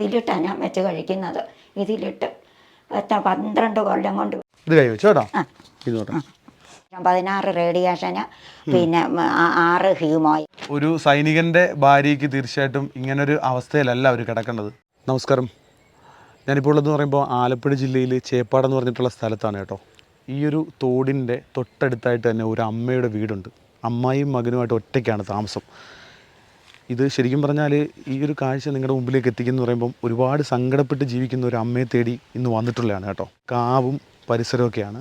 ഇതിലിട്ടാണ് ഞാൻ വെച്ച് കഴിക്കുന്നത്. ഇതിലിട്ട് എത്ര പന്ത്രണ്ട് കൊല്ലം കൊണ്ട് ഇത് പതിനാറ് റേഡിയേഷന് പിന്നെ ആറ് ഹ്യൂമോയി. ഒരു സൈനികന്റെ ഭാര്യയ്ക്ക് തീർച്ചയായിട്ടും ഇങ്ങനെ ഒരു അവസ്ഥയിലല്ല അവർ കിടക്കേണ്ടത്. നമസ്കാരം. ഞാനിപ്പോൾ ഉള്ളതെന്ന് പറയുമ്പോൾ ആലപ്പുഴ ജില്ലയിൽ ചേപ്പാട് എന്ന് പറഞ്ഞിട്ടുള്ള സ്ഥലത്താണ് കേട്ടോ. ഈ ഒരു തോടിന്റെ തൊട്ടടുത്തായിട്ട് തന്നെ ഒരു അമ്മയുടെ വീടുണ്ട്. അമ്മായിയും മകനുമായിട്ട് ഒറ്റയ്ക്കാണ് താമസം. ഇത് ശരിക്കും പറഞ്ഞാൽ ഈ ഒരു കാഴ്ച നിങ്ങളുടെ മുമ്പിലേക്ക് എത്തിക്കുന്നു പറയുമ്പം ഒരുപാട് സങ്കടപ്പെട്ട് ജീവിക്കുന്ന ഒരു അമ്മയെ തേടി ഇന്ന് വന്നിട്ടുള്ളതാണ് കേട്ടോ. കാവും പരിസരമൊക്കെയാണ്.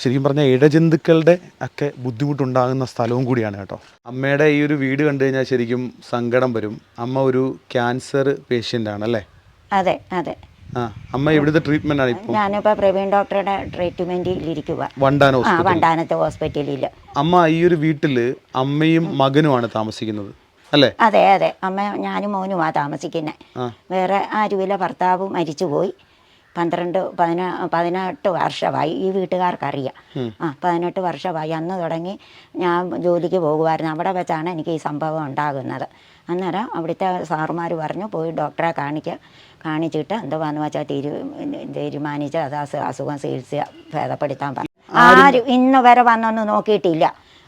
ശരിക്കും പറഞ്ഞാൽ ഇഴജന്തുക്കളുടെ ഒക്കെ ബുദ്ധിമുട്ടുണ്ടാകുന്ന സ്ഥലവും കൂടിയാണ് കേട്ടോ. അമ്മയുടെ ഈ ഒരു വീട് കണ്ടു കഴിഞ്ഞാൽ ശരിക്കും സങ്കടം വരും. അമ്മ ഒരു ക്യാൻസർ പേഷ്യന്റ് ആണ് അല്ലേ? അതെ അതെ. ആ അമ്മ എവിടുത്തെ ട്രീറ്റ്മെന്റ് ആണ് ഇപ്പോൾ ഞാനിപ്പോ പ്രവീൺ ഡോക്ടറുടെ ട്രീറ്റ്മെന്റിൽ ഇരിക്കുക വണ്ടാന വണ്ടാനത്തെ ഹോസ്പിറ്റലിൽ അമ്മ ഈ ഒരു വീട്ടിൽ അമ്മയും മകനുമാണ് താമസിക്കുന്നത്. അല്ലേ? അതെ അതെ. അമ്മ ഞാനും മോനുമാണ് താമസിക്കുന്നത് ആ. വേറെ ആരുമില്ല. ഭർത്താവ് മരിച്ചുപോയി. പന്ത്രണ്ട് പതിനാ പതിനെട്ട് വർഷമായി. ഈ വീട്ടുകാർക്കറിയാം. ആ പതിനെട്ട് വർഷമായി. അന്ന് തുടങ്ങി ഞാൻ ജോലിക്ക് പോകുമായിരുന്നു. അവിടെ വെച്ചാണ് എനിക്ക് ഈ സംഭവം ഉണ്ടാകുന്നത്. അന്നേരം അവിടുത്തെ സാറുമാർ പറഞ്ഞു പോയി ഡോക്ടറെ കാണിക്കുക കാണിച്ചിട്ട് എന്തുവാന്ന് വെച്ചാൽ തീരു തീരുമാനിച്ച് അത് അസു- അസുഖം ചികിത്സ ഭേദപ്പെടുത്താൻ പറഞ്ഞു. ആരും ഇന്ന് വരെ വന്നൊന്നും നോക്കിയിട്ടില്ല.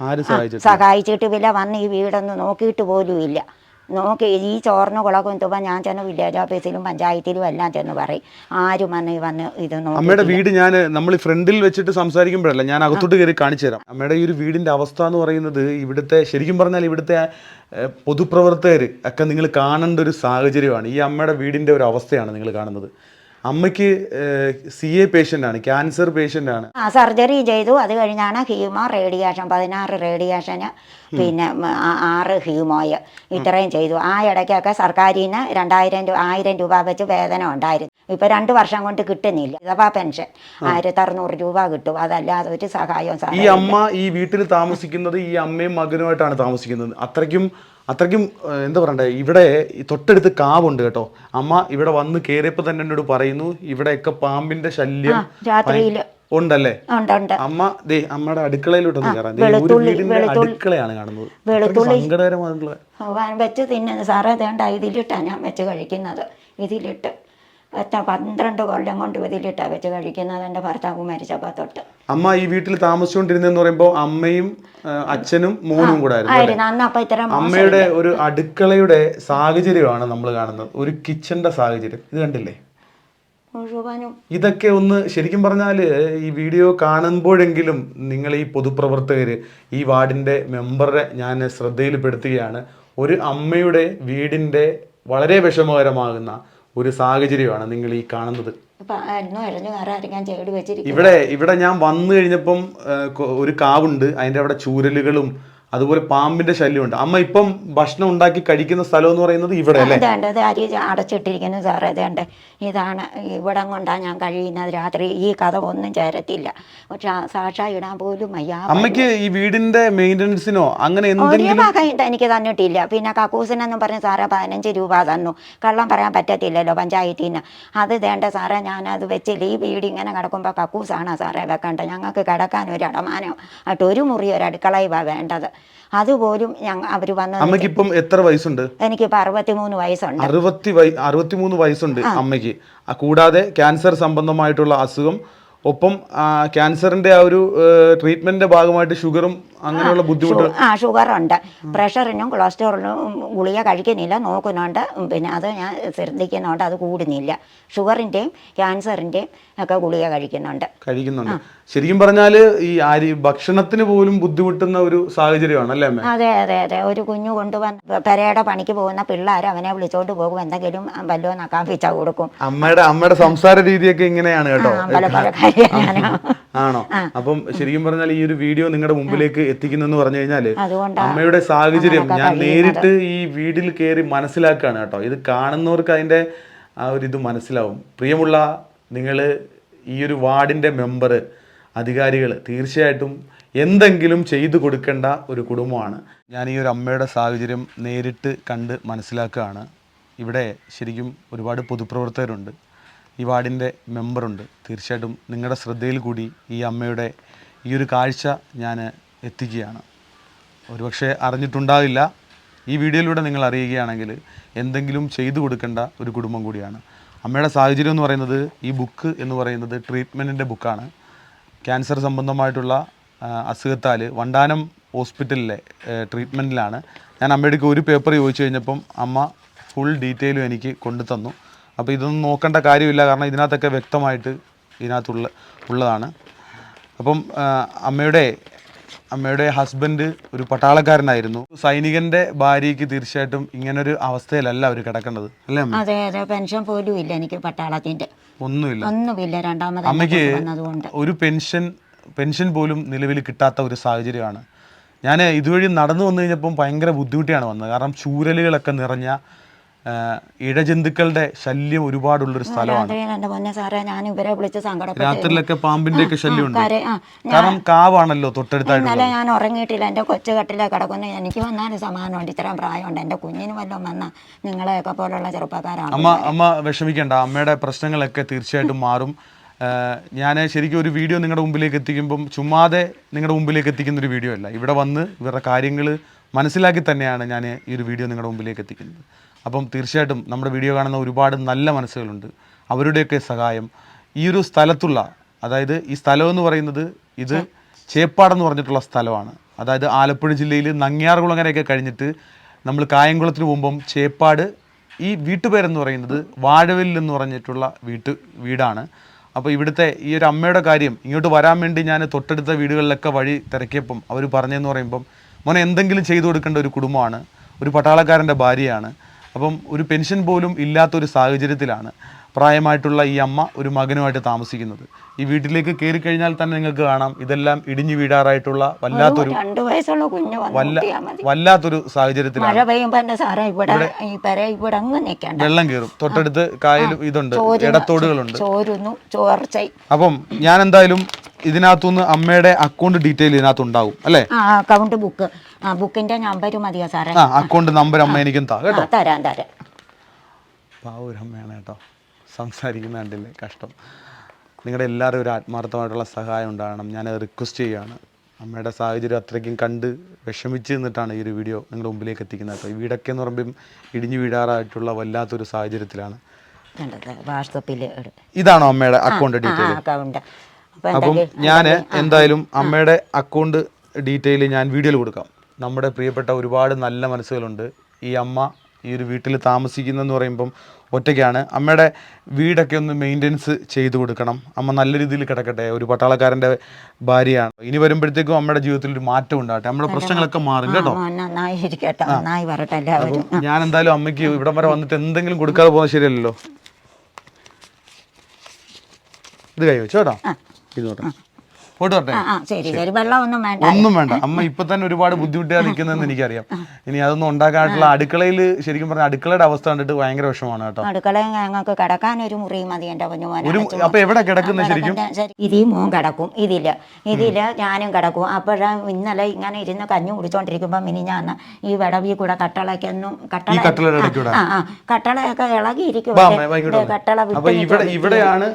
ആര് സഹായിച്ചിട്ട് സഹായിച്ചിട്ട് ഇല്ല വന്ന് ഈ വീടൊന്നും നോക്കിയിട്ട് പോലും ഇല്ല നോക്കി ഈ ചോറിന് കുളക്കും തുമ്പ ഞാൻ ചെന്ന് വില്ലേജ് ഓഫീസിലും പഞ്ചായത്തിലും എല്ലാം ചെന്ന് പറയും. ആരും വന്ന് വന്ന് ഇത് അമ്മയുടെ വീട് ഞാൻ നമ്മൾ ഫ്രണ്ടിൽ വെച്ചിട്ട് സംസാരിക്കുമ്പോഴല്ല ഞാൻ അകത്തോട്ട് കയറി കാണിച്ചു തരാം. അമ്മയുടെ ഈ ഒരു വീടിന്റെ അവസ്ഥ എന്ന് പറയുന്നത് ഇവിടുത്തെ ശരിക്കും പറഞ്ഞാൽ ഇവിടുത്തെ പൊതുപ്രവർത്തകർ ഒക്കെ നിങ്ങൾ കാണേണ്ട ഒരു സാഹചര്യമാണ്. ഈ അമ്മയുടെ വീടിന്റെ ഒരു അവസ്ഥയാണ് നിങ്ങൾ കാണുന്നത്. അമ്മയ്ക്ക് സി എ പേഷ്യന്റ് ആണ് ക്യാൻസർ പേഷ്യന്റ് ആണ്. ആ സർജറി ചെയ്തു. അത് കഴിഞ്ഞാണ് ഹ്യൂമോ റേഡിയേഷൻ പതിനാറ് റേഡിയേഷന് പിന്നെ ആറ് ഹ്യൂമോയ് ഇത്രയും ചെയ്തു. ആ ഇടയ്ക്കൊക്കെ സർക്കാരിൽ നിന്ന് രണ്ടായിരം രൂപ ആയിരം രൂപ വെച്ച് വേതനം ഉണ്ടായിരുന്നു. ഇപ്പൊ രണ്ട് വർഷം കൊണ്ട് കിട്ടുന്നില്ല. വിധവാ പെൻഷൻ ആയിരത്തി അറുന്നൂറ് രൂപ കിട്ടും. അതല്ലാതെ ഒരു സഹായവും ഈ അമ്മ ഈ വീട്ടിൽ താമസിക്കുന്നത് ഈ അമ്മയും മകനുമായിട്ടാണ് താമസിക്കുന്നത്. അത്രയ്ക്കും അത്രയ്ക്കും എന്താ പറയണ്ടേ ഇവിടെ തൊട്ടടുത്ത് കാവുണ്ട് കേട്ടോ. അമ്മ ഇവിടെ വന്ന് കയറിയപ്പോൾ തന്നെ എന്നോട് പറയുന്നു ഇവിടെയൊക്കെ പാമ്പിന്റെ ശല്യം ഉണ്ടല്ലേ? ഉണ്ട് ഉണ്ട്. അമ്മ ദേ അമ്മയുടെ അടുക്കളയിലോട്ടൊന്ന് കയറാം. ദേ, ഒരു വീടിന്റെ അടുക്കളയാണ് കാണുന്നത്. സങ്കടകരമായിട്ടുള്ള വെച്ച് തിന്നുന്നത്. സാറേ ഇതിലിട്ടാണ് ഞാൻ വെച്ച് കഴിക്കുന്നത്. ഇതിലിട്ട്. എത്ര പന്ത്രണ്ട് കൊല്ലം കൊണ്ട് ഇതിലിട്ടാണ് വെച്ച് കഴിക്കുന്നത്? എന്റെ ഭർത്താവ് മരിച്ചപ്പോൾ തൊട്ട്. അമ്മ ഈ വീട്ടിൽ താമസിച്ചുകൊണ്ടിരുന്നെന്ന് പറയുമ്പോൾ അമ്മയും അച്ഛനും മോനും കൂടെ ആയിരുന്നു. അന്ന് അപ്പം ഇത്തരം അമ്മയുടെ ഒരു അടുക്കളയുടെ സാഹചര്യമാണ് നമ്മൾ കാണുന്നത്. ഒരു കിച്ചന്റെ സാഹചര്യം. ഇത് കണ്ടില്ലേ? മുഴുവനും. ഇതൊക്കെ ഒന്ന് ശരിക്കും പറഞ്ഞാൽ ഈ വീഡിയോ കാണുമ്പോഴെങ്കിലും നിങ്ങൾ ഈ പൊതുപ്രവർത്തകർ ഈ വാർഡിന്റെ മെമ്പറെ ഞാൻ ശ്രദ്ധയിൽപ്പെടുത്തുകയാണ്. ഒരു അമ്മയുടെ വീടിന്റെ വളരെ വിഷമകരമാകുന്ന ഒരു സാഹചര്യമാണ് നിങ്ങൾ ഈ കാണുന്നത്. ഇവിടെ ഇവിടെ ഞാൻ വന്നു കഴിഞ്ഞപ്പം ഒരു കാവുണ്ട്. അതിന്റെ അവിടെ ചൂരലുകളും അതുപോലെ പാമ്പിന്റെ ശല്യമുണ്ട്. അമ്മ ഇപ്പം ഭക്ഷണം ഉണ്ടാക്കി കഴിക്കുന്ന സ്ഥലം എന്ന് പറയുന്നത് ഇവിടെ അല്ലേ? അടച്ചിട്ടിരിക്കുന്നു സാറേ ഇതാണ് ഇവിടം കൊണ്ടാണ് ഞാൻ കഴിയുന്നത്. രാത്രി ഈ കഥ ഒന്നും ചേരത്തില്ല. പക്ഷെ സാക്ഷാ ഇടാൻ പോലും അമ്മയ്ക്ക് ഈ വീടിന്റെ മെയിന്റനൻസിനോ അങ്ങനെ ഒരു എനിക്ക് തന്നിട്ടില്ല. പിന്നെ കക്കൂസിനെന്നും പറഞ്ഞ് സാറേ പതിനഞ്ച് രൂപ തന്നു. കള്ളം പറയാൻ പറ്റത്തില്ലല്ലോ പഞ്ചായത്തിൽ നിന്ന് അത് വേണ്ട സാറേ ഞാനത് വെച്ചില്ല. ഈ വീട് ഇങ്ങനെ കിടക്കുമ്പോൾ കക്കൂസാണ് സാറേ വെക്കേണ്ടത് ഞങ്ങൾക്ക് കിടക്കാൻ ഒരു അടമാനം. ആയിട്ട് ഒരു മുറി ഒരു അടുക്കളയുമാണ് വേണ്ടത്. അതുപോലും ഞങ്ങൾ അവർ വന്ന അമ്മയ്ക്ക് ഇപ്പം എത്ര വയസ്സുണ്ട്? എനിക്കിപ്പോൾ അറുപത്തിമൂന്ന് വയസ്സുണ്ട്. അറുപത്തി വയ അറുപത്തിമൂന്ന് വയസ്സുണ്ട് അമ്മയ്ക്ക്. ആ, കൂടാതെ ക്യാൻസർ സംബന്ധമായിട്ടുള്ള അസുഖം ഒപ്പം ക്യാൻസറിന്റെ ആ ഒരു ട്രീറ്റ്മെന്റിന്റെ ഭാഗമായിട്ട് ഷുഗറും അങ്ങനെയുള്ള ബുദ്ധിമുട്ട് ആ ഷുഗറുണ്ട്. പ്രഷറിനും കൊളസ്ട്രോളിനും ഗുളിക കഴിക്കുന്നില്ല നോക്കുന്നുണ്ട്. പിന്നെ അത് ഞാൻ ശ്രദ്ധിക്കുന്നുണ്ട് അത് കൂടുന്നില്ല. ഷുഗറിന്റെയും ക്യാൻസറിന്റെയും ഒക്കെ ഗുളിക കഴിക്കുന്നുണ്ട്. കഴിക്കുന്നുണ്ട്. ശരിക്കും പറഞ്ഞാൽ ഈ അരി ഭക്ഷണത്തിന് പോലും ബുദ്ധിമുട്ടുന്ന ഒരു സാഹചര്യമാണ് അല്ലേ അമ്മ? അതെ അതെ അതെ. ഒരു കുഞ്ഞു കൊണ്ടുവന്ന് പെരയുടെ പണിക്ക് പോകുന്ന പിള്ളേർ അവനെ വിളിച്ചോണ്ട് പോകും. എന്തെങ്കിലും വല്ലോ നക്കാൻ പിച്ച കൊടുക്കും. അമ്മയുടെ അമ്മയുടെ സംസാര രീതിയൊക്കെ ഇങ്ങനെയാണ് കേട്ടോ. ആണോ? അപ്പം ശരിക്കും പറഞ്ഞാൽ ഈ ഒരു വീഡിയോ നിങ്ങളുടെ മുമ്പിലേക്ക് എത്തിക്കുന്നെന്ന് പറഞ്ഞു കഴിഞ്ഞാൽ അമ്മയുടെ സാഹചര്യം ഞാൻ നേരിട്ട് ഈ വീടിൽ കയറി മനസ്സിലാക്കുകയാണ് കേട്ടോ. ഇത് കാണുന്നവർക്ക് അതിന്റെ ആ ഒരു ഇത് മനസ്സിലാവും. പ്രിയമുള്ള നിങ്ങൾ ഈ ഒരു വാർഡിന്റെ മെമ്പർ അധികാരികൾ തീർച്ചയായിട്ടും എന്തെങ്കിലും ചെയ്തു കൊടുക്കേണ്ട ഒരു കുടുംബമാണ്. ഞാൻ ഈ ഒരു അമ്മയുടെ സാഹചര്യം നേരിട്ട് കണ്ട് മനസ്സിലാക്കുകയാണ്. ഇവിടെ ശരിക്കും ഒരുപാട് പൊതുപ്രവർത്തകരുണ്ട്. ഈ വാർഡിന്റെ മെമ്പറുണ്ട്. തീർച്ചയായിട്ടും നിങ്ങളുടെ ശ്രദ്ധയിൽ കൂടി ഈ അമ്മയുടെ ഈ ഒരു കാഴ്ച ഞാൻ എത്തിക്കുകയാണ്. ഒരുപക്ഷെ അറിഞ്ഞിട്ടുണ്ടാവില്ല. ഈ വീഡിയോയിലൂടെ നിങ്ങൾ അറിയുകയാണെങ്കിൽ എന്തെങ്കിലും ചെയ്തു കൊടുക്കേണ്ട ഒരു കുടുംബം കൂടിയാണ്. അമ്മയുടെ സാഹചര്യം എന്ന് പറയുന്നത് ഈ ബുക്ക് എന്ന് പറയുന്നത് ട്രീറ്റ്മെന്റിന്റെ ബുക്കാണ്. ക്യാൻസർ സംബന്ധമായിട്ടുള്ള അസുഖത്താൽ വണ്ടാനം ഹോസ്പിറ്റലിലെ ട്രീറ്റ്മെന്റിലാണ്. ഞാൻ അമ്മയുടെ ഒരു പേപ്പർ ചോദിച്ചു കഴിഞ്ഞപ്പം അമ്മ ഫുൾ ഡീറ്റെയിലും എനിക്ക് കൊണ്ടു തന്നു അപ്പോൾ ഇതൊന്നും നോക്കേണ്ട കാര്യമില്ല. കാരണം ഇതിനകത്തൊക്കെ വ്യക്തമായിട്ട് ഇതിനകത്തുള്ള ഉള്ളതാണ്. അപ്പം അമ്മയുടെ അമ്മയുടെ ഹസ്ബൻഡ് ഒരു പട്ടാളക്കാരനായിരുന്നു. സൈനികന്റെ ഭാര്യയ്ക്ക് തീർച്ചയായിട്ടും ഇങ്ങനൊരു അവസ്ഥയിലല്ല അവർ കിടക്കേണ്ടത് അല്ലേ അതെ അതെ. പെൻഷൻ പോലും ഇല്ല എനിക്ക് പട്ടാളത്തിന്റെ. ഒന്നുമില്ല. ഒന്നുമില്ല. രണ്ടാമത് അമ്മയ്ക്ക് ഒരു പെൻഷൻ പെൻഷൻ പോലും നിലവിൽ കിട്ടാത്ത ഒരു സാഹചര്യമാണ്. ഞാൻ ഇതുവഴി നടന്നു വന്നു കഴിഞ്ഞപ്പം ഭയങ്കര ബുദ്ധിമുട്ടിയാണ് വന്നത്. കാരണം ചൂരലുകളൊക്കെ നിറഞ്ഞ ഇഴജന്തുക്കളുടെ ശല്യം ഒരുപാടുള്ളൊരു സ്ഥലമാണ്. രാത്രിയിൽ എന്റെ പൊന്നെ സാറേ ഞാൻ ഇവരെ വിളിച്ച് സങ്കടപ്പെട്ടു രാത്രിയിലൊക്കെ പാമ്പിന്റെ ഒക്കെ ശല്യമുണ്ട് ഉണ്ട്? കാരണം കാവാണല്ലോ തൊട്ടടുത്തായിട്ട് ഇന്നലെ ഞാൻ ഉറങ്ങിയിട്ടില്ല. എന്റെ കൊച്ചു കട്ടിലെ കിടക്കുന്നു. എനിക്ക് വന്നാലും സമാധാനമുണ്ട് ഇത്രയും പ്രായമുണ്ട്. എന്റെ കുഞ്ഞിന് വല്ലതും വന്ന നിങ്ങളെയൊക്കെ പോലുള്ള ചെറുപ്പക്കാരാണ്. അമ്മ അമ്മ വിഷമിക്കണ്ട. അമ്മയുടെ പ്രശ്നങ്ങളൊക്കെ തീർച്ചയായിട്ടും മാറും. ഞാൻ ശരിക്കും ഒരു വീഡിയോ നിങ്ങളുടെ മുമ്പിലേക്ക് എത്തിക്കുമ്പം ചുമ്മാതെ നിങ്ങളുടെ മുമ്പിലേക്ക് എത്തിക്കുന്ന ഒരു വീഡിയോ അല്ല. ഇവിടെ വന്ന് ഇവരുടെ കാര്യങ്ങൾ മനസ്സിലാക്കി തന്നെയാണ് ഞാൻ ഈ ഒരു വീഡിയോ നിങ്ങളുടെ മുമ്പിലേക്ക് എത്തിക്കുന്നത്. അപ്പം തീർച്ചയായിട്ടും നമ്മുടെ വീഡിയോ കാണുന്ന ഒരുപാട് നല്ല മനസ്സുകളുണ്ട്. അവരുടെയൊക്കെ സഹായം. ഈ ഒരു സ്ഥലത്തുള്ള അതായത് ഈ സ്ഥലം എന്ന് പറയുന്നത് ഇത് ചേപ്പാടെന്ന് പറഞ്ഞിട്ടുള്ള സ്ഥലമാണ്. അതായത് ആലപ്പുഴ ജില്ലയിൽ നങ്ങിയാർകുളങ്ങരയൊക്കെ കഴിഞ്ഞിട്ട് നമ്മൾ കായംകുളത്തിന് പോകുമ്പം ചേപ്പാട് ഈ വീട്ടുപേരെന്ന് പറയുന്നത് വാഴവെല്ലിൽ എന്ന് പറഞ്ഞിട്ടുള്ള വീട്ട് വീടാണ്. അപ്പോൾ ഇവിടുത്തെ ഈ ഒരു അമ്മയുടെ കാര്യം ഇങ്ങോട്ട് വരാൻ വേണ്ടി ഞാൻ തൊട്ടടുത്ത വീടുകളിലൊക്കെ വഴി തിരക്കിയപ്പം അവർ പറഞ്ഞതെന്ന് പറയുമ്പം മോനെ എന്തെങ്കിലും ചെയ്തു കൊടുക്കേണ്ട ഒരു കുടുംബമാണ്. ഒരു പട്ടാളക്കാരന്റെ ഭാര്യയാണ്. അപ്പം ഒരു പെൻഷൻ പോലും ഇല്ലാത്തൊരു സാഹചര്യത്തിലാണ് പ്രായമായിട്ടുള്ള ഈ അമ്മ ഒരു മകനുമായിട്ട് താമസിക്കുന്നത്. ഈ വീട്ടിലേക്ക് കയറി കഴിഞ്ഞാൽ തന്നെ നിങ്ങൾക്ക് കാണാം ഇതെല്ലാം ഇടിഞ്ഞു വീടാറായിട്ടുള്ള വല്ലാത്തൊരു രണ്ട് വയസ്സുള്ള കുഞ്ഞ് വല്ലാത്തൊരു സാഹചര്യത്തിലാണ്. വെള്ളം കയറും. തൊട്ടടുത്ത് കായലും ഇതുണ്ട് ഇടത്തോടുകളുണ്ട്. ചോരുന്നു അപ്പം ഞാൻ എന്തായാലും ഇതിനകത്തുനിന്ന് അമ്മയുടെ അക്കൗണ്ട് ഡീറ്റെയിൽ ഇതിനകത്ത് ഉണ്ടാവും അല്ലേ അക്കൗണ്ട് ബുക്ക് ബുക്കിന്റെ നമ്പർ മതിയോ സാറേ? ആ അക്കൗണ്ട് നമ്പർ അമ്മ എനിക്കും താ കേട്ടോ. തരാം തരാം. പാവ ഒരു അമ്മയാണ് കേട്ടോ സംസാരിക്കുന്ന കണ്ടില്ലേ കഷ്ടം. നിങ്ങളുടെ എല്ലാവരും ഒരു ആത്മാർത്ഥമായിട്ടുള്ള സഹായം ഉണ്ടാകണം. ഞാനത് റിക്വസ്റ്റ് ചെയ്യുകയാണ്. അമ്മയുടെ സാഹചര്യം അത്രയ്ക്കും കണ്ട് വിഷമിച്ച് നിന്നിട്ടാണ് ഈ ഒരു വീഡിയോ നിങ്ങളുടെ മുമ്പിലേക്ക് എത്തിക്കുന്നത് കേട്ടോ. ഈ വീടൊക്കെ എന്ന് പറയുമ്പം ഇടിഞ്ഞു വീഴാറായിട്ടുള്ള വല്ലാത്തൊരു സാഹചര്യത്തിലാണ്. വാട്സപ്പിൽ ഇതാണോ അമ്മയുടെ അക്കൗണ്ട് ഡീറ്റെയിൽ അക്കൗണ്ട് അപ്പൊ ഞാൻ എന്തായാലും അമ്മയുടെ അക്കൗണ്ട് ഡീറ്റെയിൽ ഞാൻ വീഡിയോയിൽ കൊടുക്കാം. നമ്മുടെ പ്രിയപ്പെട്ട ഒരുപാട് നല്ല മനസ്സുകളുണ്ട്. ഈ അമ്മ ഈ ഒരു വീട്ടിൽ താമസിക്കുന്നതെന്ന് പറയുമ്പം ഒറ്റയ്ക്കാണ്. അമ്മയുടെ വീടൊക്കെ ഒന്ന് മെയിന്റെനൻസ് ചെയ്തു കൊടുക്കണം. അമ്മ നല്ല രീതിയിൽ കിടക്കട്ടെ. ഒരു പട്ടാളക്കാരന്റെ ഭാര്യയാണ്. ഇനി വരുമ്പോഴത്തേക്കും അമ്മയുടെ ജീവിതത്തിൽ ഒരു മാറ്റം ഉണ്ടാകട്ടെ. നമ്മുടെ പ്രശ്നങ്ങളൊക്കെ മാറും കേട്ടോ. ഞാൻ എന്തായാലും അമ്മയ്ക്ക് ഇവിടം വരെ വന്നിട്ട് എന്തെങ്കിലും കൊടുക്കാതെ പോകുന്നത് ശരിയല്ലല്ലോ. ഇത് കൈ വെച്ചോ കേട്ടോ നോട്ടെ ആ ശരി ശരി. വെള്ളമൊന്നും വേണ്ട. ഒന്നും വേണ്ട. അമ്മ ഇപ്പൊ തന്നെ ഒരുപാട് ബുദ്ധിമുട്ടിയാ നിൽക്കുന്നതെന്ന് എനിക്കറിയാം. ഇനി അതൊന്നും ഉണ്ടാക്കാനായിട്ടുള്ള അടുക്കളയിൽ ശരിക്കും പറഞ്ഞ അടുക്കളയുടെ അവസ്ഥ കണ്ടിട്ട് ഭയങ്കര വിഷമമാണ് കേട്ടോ. അടുക്കളയിൽ ഞങ്ങൾക്ക് കിടക്കാൻ ഒരു മുറി മതി എന്റെ കുഞ്ഞുമോനെ അപ്പൊ എവിടെ കിടക്കുന്ന ശരിക്കും? ഇതിൽ മോൻ കിടക്കും ഇതിൽ ഇതിൽ ഞാനും കിടക്കും. അപ്പോഴാ ഇന്നലെ ഇങ്ങനെ ഇരുന്ന് കഞ്ഞു കുടിച്ചോണ്ടിരിക്കുമ്പോ ഇനി ഞാൻ ഈ വിടവി കൂടെ കട്ടളക്കൊന്നും കട്ടള ആ കട്ടളയൊക്കെ ഇളകിയിരിക്കും കട്ടള ഇവിടെ ഇവിടെയാണ്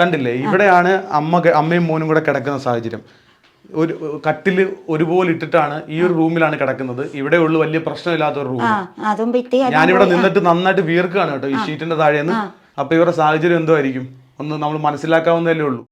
കണ്ടില്ലേ? ഇവിടെയാണ് അമ്മ അമ്മയും മോനും കൂടെ കിടക്കുന്ന സാഹചര്യം. ഒരു കട്ടിൽ ഒരുപോലെ ഇട്ടിട്ടാണ് ഈ ഒരു റൂമിലാണ് കിടക്കുന്നത്. ഇവിടെ ഉള്ളു വലിയ പ്രശ്നമില്ലാത്ത ഒരു റൂം. അതും ഞാനിവിടെ നിന്നിട്ട് നന്നായിട്ട് വീർക്കുകയാണ് കേട്ടോ ഈ ഷീറ്റിന്റെ താഴെന്ന്. അപ്പൊ ഇവരുടെ സാഹചര്യം എന്തോ ആയിരിക്കും? ഒന്ന് നമ്മൾ മനസ്സിലാക്കാവുന്നതല്ലേ ഉള്ളൂ.